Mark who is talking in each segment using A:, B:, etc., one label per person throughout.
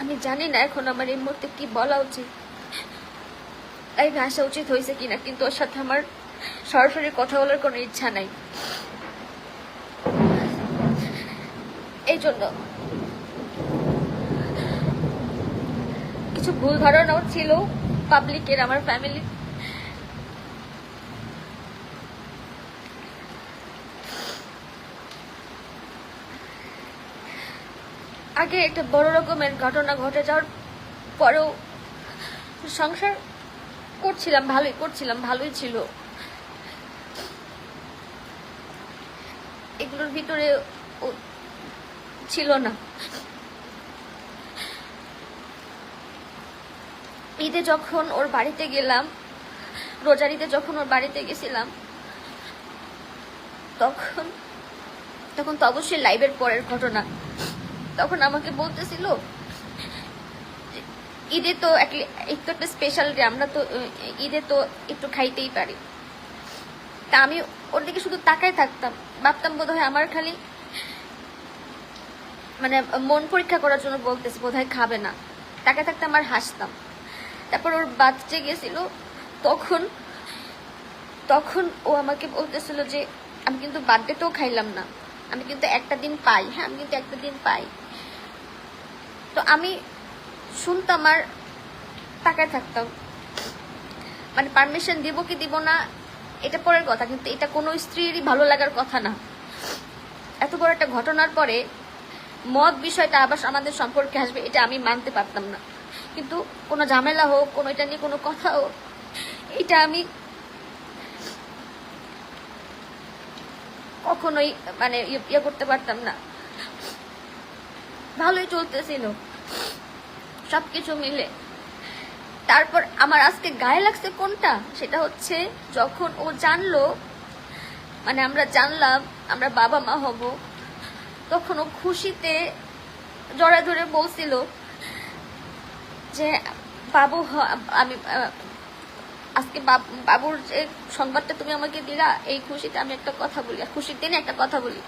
A: আমি জানি না এখন আমার এই মুহূর্তে কি বলা উচিত। লাইভে আসা উচিত হয়েছে কিনা, কিন্তু ওর সাথে আমার সরাসরি কথা বলার কোনো ইচ্ছা নাই। এই জন্য কিছু ভুল ধারণাও ছিল পাবলিকের আমার ফ্যামিলি আগে একটা বড় রকমের ঘটনা ঘটে যাওয়ার পরেও সংসার করছিলাম, ভালোই করছিলাম, ভালোই ছিল। এগুলোর ভিতরে ছিল না। ঈদে যখন ওর বাড়িতে গেলাম, রোজার ঈদে যখন ওর বাড়িতে গেছিলাম, তখন তখন তো অবশ্যই লাইভের পরের ঘটনা। তখন আমাকে বলতেছিল ঈদে তো এক- একটু একটা স্পেশাল ডে আমরা তো ঈদে তো একটু খাইতেই পারি। তা আমি ওর দিকে শুধু তাকাই থাকতাম। ভাবতাম বোধ হয় আমার খালি মানে মন পরীক্ষা করার জন্য বলতেছে বোধ খাবে না। তাকায় থাকতাম আর হাসতাম। তারপর ওর বাচ্চা গেছিল তখন তখন ও আমাকে বলতেছিল যে, আমি কিন্তু বার্থডেতেও খাইলাম না। আমি কিন্তু একটা দিন পাই হ্যাঁ আমি কিন্তু একটা দিন পাই। তো আমি শুনতাম আর তাকায় থাকতাম। মানে পারমিশন দিব কি দিব না, এটা পরের কথা, কিন্তু এটা কোনো স্ত্রীরই ভালো লাগার কথা না। এত বড় একটা ঘটনার পরে মদ বিষয়টা আবার আমাদের সম্পর্কে আসবে, এটা আমি মানতে পারতাম না। কিন্তু কোনো ঝামেলা হোক, কোনো এটা নিয়ে কোনো কথা হোক, এটা আমি কখনোই মানে ইয়ে- ইয়ে করতে পারতাম না। ভালোই চলতেছিল। সবকিছু মিলে। তারপর আমার আজকে গায়ে লাগছে কোনটা? সেটা হচ্ছে যখন ও জানলো মানে আমরা জানলাম, আমরা বাবা মা হব, তখন ও খুশিতে জড়া ধরে বলছিল যে, বাবু আমি আজকে বাব- বাবুর যে সংবাদটা তুমি আমাকে দিলা, এই খুশিতে আমি একটা কথা বলি, আর খুশির দিনে একটা কথা বলি।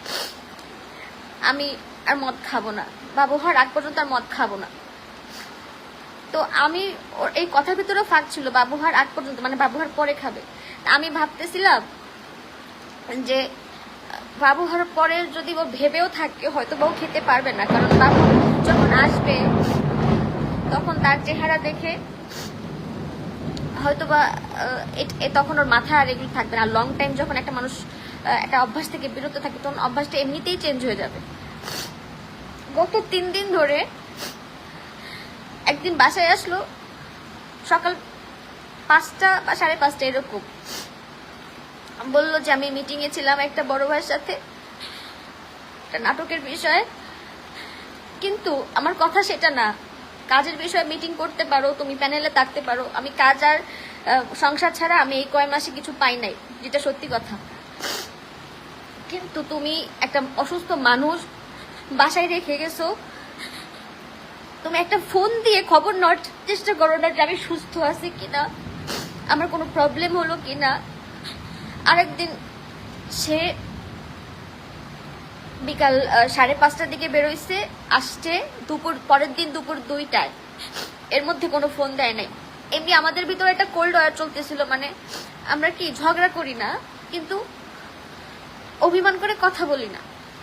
A: আমি আর মদ খাব না। বাবু হওয়ার আগ পর্যন্ত আর মদ খাব না। তো আমি ওর, এই কথার ভিতরেও ফাঁক ছিল, বাবু হওয়ার আগ পর্যন্ত মানে বাবু হওয়ার পরে খাবে। আমি ভাবতেছিলাম যে, বাবু হওয়ার পরে যদি ও ভেবেও থাকে, হয়তো বউ খেতে পারবে না, কারণ বাবু যখন আসবে, তখন তার চেহারা দেখে হয়তো বা তখন ওর মাথা আর এগুলো থাকবে না। লং টাইম যখন একটা মানুষ একটা অভ্যাস থেকে বিরত থাকে, তখন অভ্যাসটা এমনিতেই চেঞ্জ হয়ে যাবে। গত তিন দিন ধরে একদিন বাসায় আসলো, সকাল পাঁচটা বা সাড়ে পাঁচটা এরকম। বলল যে, আমি মিটিং এ ছিলাম একটা বড় ভাইয়ের সাথে, একটা নাটকের বিষয়ে। কিন্তু আমার কথা সেটা না। কাজের বিষয়ে মিটিং করতে পারো, তুমি প্যানেলে থাকতে পারো। আমি কাজ আর সংসার ছাড়া আমি এই কয় মাসে কিছু পাই নাই, যেটা সত্যি কথা। কিন্তু তুমি একটা অসুস্থ মানুষ, বাসায় রেখে গেছো। তুমি একটা ফোন দিয়ে খবর নেওয়ার চেষ্টা করো না যে আমি সুস্থ আছি কিনা, আমার কোনো প্রবলেম হলো কিনা। আরেকদিন সে বিকাল সাড়ে পাঁচটার দিকে বেরোইছে, আসছে দুপুর, পরের দিন দুপুর দুইটায়। এর মধ্যে কোনো ফোন দেয় নাই। এমনি আমাদের ভিতরে একটা কোল্ড ওয়ার চলতেছিল মানে আমরা কি ঝগড়া করি না, কিন্তু অভিমান করে কথা বলি না।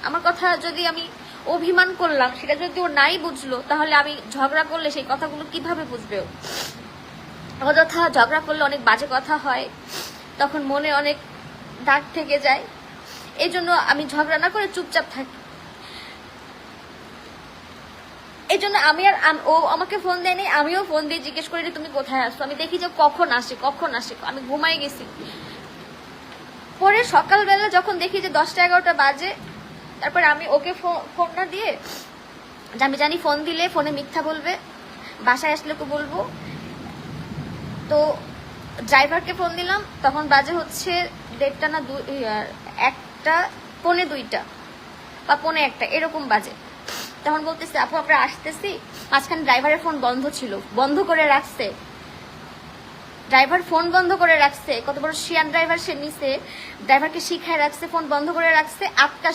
A: আমার কথা যদি আমি অভিমান করলাম, সেটা যদি ও নাই বুঝলো, তাহলে আমি ঝগড়া করলে সেই কথাগুলো কীভাবে বুঝবে ও? অযথা ঝগড়া করলে অনেক বাজে কথা হয়, তখন মনে অনেক দাগ থেকে যায়। এই জন্য আমি ঝগড়া না করে চুপচাপ থাকি। এই জন্য আমি আর ও আমাকে ফোন দেয়নি আমিও ফোন দিয়ে জিজ্ঞেস করি যে তুমি কোথায় আসছো আমি দেখি যে কখন আসে? কখন আসে? আমি ঘুমাই গেছি। পরে সকালবেলা যখন দেখি যে দশটা এগারোটা বাজে তারপর আমি ওকে ফোন না দিয়ে আমি জানি ফোন দিলে ফোনে মিথ্যা বলবে বাসায় আসলে ওকে বলব। তো ড্রাইভারকে ফোন দিলাম তখন বাজে হচ্ছে দেড়টা না দুই আহ, একটা, পনে দুইটা বা পনে একটা, এরকম বাজে। তখন বলতেছে, আপু, আমরা আসতেছি। মাঝখানে ড্রাইভারের ফোন বন্ধ ছিল, বন্ধ করে রাখছে। ড্রাইভার ফোন বন্ধ করে রাখছে, কত বড় শিয়ান ড্রাইভার সে নিছে। ড্রাইভারকে শিখায় রাখছে, ফোন বন্ধ করে রাখছে।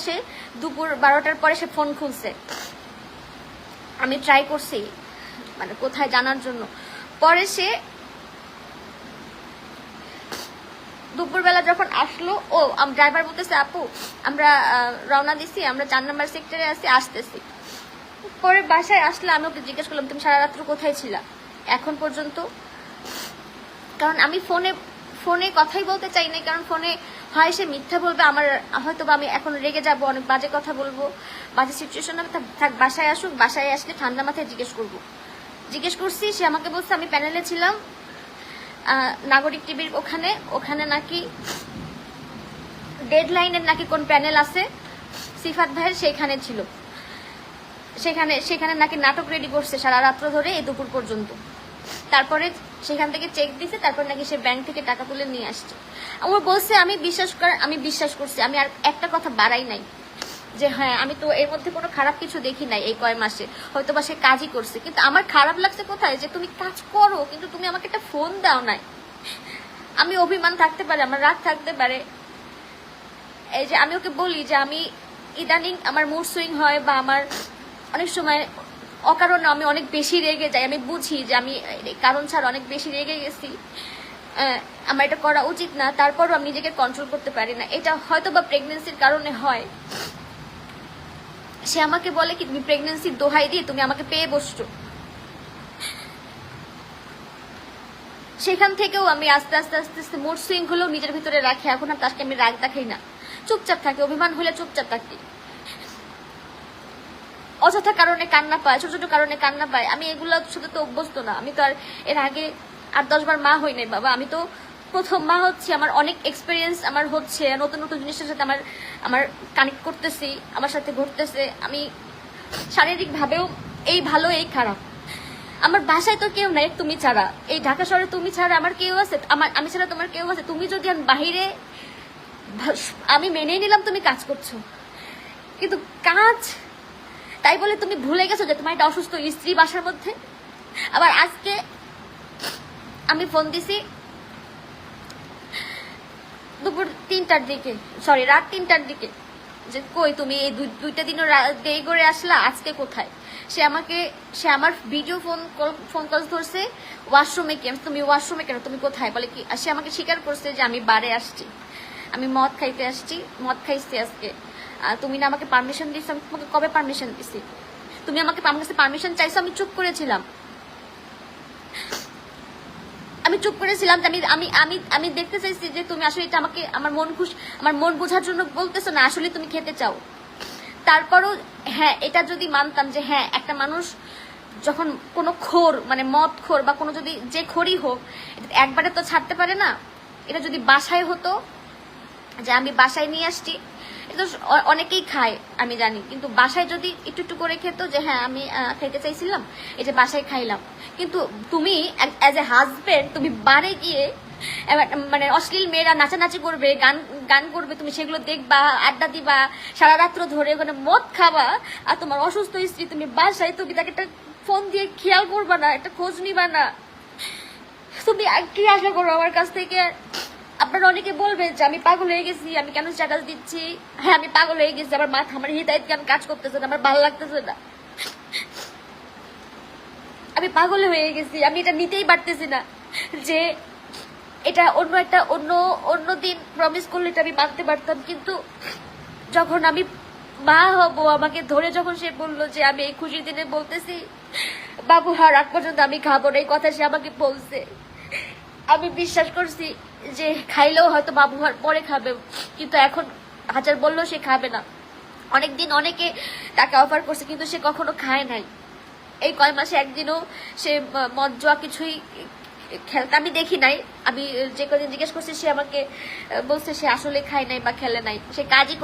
A: সে দুপুর বারোটার পরে সে ফোন খুলছে। আমি ট্রাই করছি মানে কোথায় জানার জন্য। পরে সে দুপুরবেলা যখন আসলো, ও ড্রাইভার বলতেছে, আপু, আমরা রওনা দিছি, আমরা চার নাম্বার সেক্টরে আছি, আসতেছি। পরে বাসায় আসলে আমি ওকে জিজ্ঞেস করলাম, তুমি সারা রাত্র কোথায় ছিলা? এখন পর্যন্ত। কারণ আমি ফোনে ফোনে কথাই বলতে চাই না কারণ ফোনে হয় সে মিথ্যা বলবে, আমার হয়তো আমি এখন রেগে যাব, অনেক বাজে কথা বলব, বাজে সিচুয়েশন হবে থাক- বাসায় আসুক, বাসায় আসলে ঠান্ডা মাথায় জিজ্ঞেস করব। জিজ্ঞেস করছি, সে আমাকে বলছে, আমি প্যানেলে ছিলাম নাগরিক টিভির ওখানে ওখানে নাকি ডেড লাইনের নাকি কোন প্যানেল আছে? সিফাত ভাইয়ের সেইখানে ছিল। সেখানে সেখানে নাকি নাটক রেডি করছে সারা রাত্র ধরে এই দুপুর পর্যন্ত। তারপরে সেখান থেকে চেক দিছে, তারপর নাকি সে ব্যাংক থেকে টাকা তুলে নিয়ে আসছে। আমার বলছে, আমি বিশ্বাস কর, আমি বিশ্বাস করছি, আমি আর একটা কথা বাড়াই নাই। যে হ্যাঁ আমি তো এর মধ্যে কোনো খারাপ কিছু দেখি নাই এই কয় মাসে। হয়তো বা সে কাজই করছে। কিন্তু আমার খারাপ লাগছে কোথায়? যে তুমি কাজ করো, কিন্তু তুমি আমাকে একটা ফোন দাও নাই। আমি অভিমান থাকতে পারে, আমার রাগ থাকতে পারে। এই যে আমি ওকে বলি যে আমি ইদানিং আমার মুড সুইং হয় বা আমার অনেক সময় অকারণে আমি অনেক বেশি রেগে যাই। আমি বুঝি যে আমি কারণ ছাড়া অনেক বেশি রেগে গেছি। আমার এটা করা উচিত না। তারপরও আমি নিজেকে কন্ট্রোল করতে পারি না। এটা হয়তো বা প্রেগনেন্সির কারণে হয়। সে আমাকে বলে কি, তুমি প্রেগনেন্সির দোহাই দিয়ে তুমি আমাকে পেয়ে বসছো। সেখান থেকেও আমি আস্তে আস্তে আস্তে আস্তে মোট হলেও নিজের ভিতরে রাখি। এখন আর তাকে আমি রাগ দেখাই না। চুপচাপ থাকি, অভিমান হলে চুপচাপ থাকি। অযথা কারণে কান্না পায়, ছোট ছোট কারণে কান্না পায়। আমি এগুলো সাথে তো অভ্যস্ত না, আমি তো আর এর আগে আট দশ বার মা হই নাই, বাবা। আমি তো প্রথম, মা হচ্ছে আমার অনেক এক্সপিরিয়েন্স আমার হচ্ছে নতুন নতুন জিনিসের সাথে আমার আমার কানেক্ট করতেছি, আমার সাথে ঘটতেছে আমি শারীরিকভাবেও এই ভালো, এই খারাপ। আমার বাসায় তো কেউ নাই, তুমি ছাড়া। এই ঢাকা শহরে তুমি ছাড়া আমার কেউ আছে? আমার, আমি ছাড়া তোমার কেউ আছে? তুমি যদি আমি বাহিরে আমি মেনেই নিলাম তুমি কাজ করছ। কিন্তু কাজ, তাই বলে তুমি ভুলে গেছো যে তোমার একটা অসুস্থ স্ত্রী বাসার মধ্যে? আবার আজকে আমি ফোন দিছি দুপুর তিনটার দিকে সরি রাত তিনটার দিকে। যে কই তুমি এই দুই- দুইটা দিনও দেরি করে আসলা? আজকে কোথায়? সে আমাকে সে আমার video phone call phone call ধরছে ওয়াশরুমে কি? আমি, তুমি ওয়াশরুমে কেন? তুমি কোথায়? বলে কি সে আমাকে স্বীকার করছে যে আমি বারে আসছি। আমি মদ খাইতে আসছি মদ খাইছি আজকে। তুমি না আমাকে পারমিশন দিচ্ছ আমি তোমাকে কবে পারমিশন দিছি? তুমি আমাকে আমার কাছে পারমিশন চাইছো আমি চুপ করেছিলাম। আমি চুপ করেছিলাম আমি আমি আমি আমি দেখতে চাইছি যে তুমি আসলে এটা আমাকে, আমার মন খুশ, আমার মন বোঝার জন্য বলতেছো না, আসলে তুমি খেতে চাও। তারপরও হ্যাঁ এটা যদি মানতাম যে হ্যাঁ একটা মানুষ যখন কোনো খোর মানে মদ খোর বা কোনো যদি যে খড়ি হোক, একবারে তো ছাড়তে পারে না। এটা যদি বাসায় হতো, যে আমি বাসায় নিয়ে আসছি এটা অনেকেই খায়, আমি জানি। কিন্তু বাসায় যদি একটু একটু করে খেত যে হ্যাঁ আমি খাইতে চাইছিলাম, এই যে বাসায় খাইলাম। কিন্তু তুমি অ্যাজ এ হাজবেন্ড তুমি বারে গিয়ে মানে অশ্লীল মেয়েরা নাচানাচি করবে, গান গান করবে, তুমি সেগুলো দেখবা, আড্ডা দিবা, সারা রাত্র ধরে ওখানে মদ খাবা, আর তোমার অসুস্থ স্ত্রী তুমি বাসায়, তুমি তাকে একটা ফোন দিয়ে খেয়াল করবা না, একটা খোঁজ নিবা না। তুমি কি আশা করো আমার কাছ থেকে? আপনারা অনেকে বলবে যে আমি পাগল হয়ে গেছি, আমি কেন স্ট্যাটাস দিচ্ছি? হ্যাঁ আমি পাগল হয়ে গেছি, আমার মাথা, আমার হৃদয়ত কেন কাজ করতেছে না, আমার ভালো লাগতেছে না। আমি পাগল হয়ে গেছি, আমি এটা নিতেই পারতেছি না যে এটা অন্য একটা, অন্য অন্য দিন প্রমিস করলে এটা আমি মানতে পারতাম, কিন্তু যখন আমি মা হব, আমাকে ধরে যখন সে বলল যে আমি এই খুশির দিনে বলতেছি, বাবু, হার আগ পর্যন্ত আমি খাব না, এই কথা সে আমাকে বলছে। আমি বিশ্বাস করছি যে খাইলেও হয়তো বাবু হার পরে খাবে, কিন্তু এখন হাজার বললেও সে খাবে না। অনেকদিন অনেকে তাকে অফার করছে, কিন্তু সে কখনো খায় নাই। এই কয় মাসে একদিনও সে মদ জোয়া কিছুই খেলতে আমি দেখি নাই। আমি যে কদিন জিজ্ঞেস করছি, সে আমাকে বলছে সে আসলে খায় নাই বা খেলে নাই। সে কাজই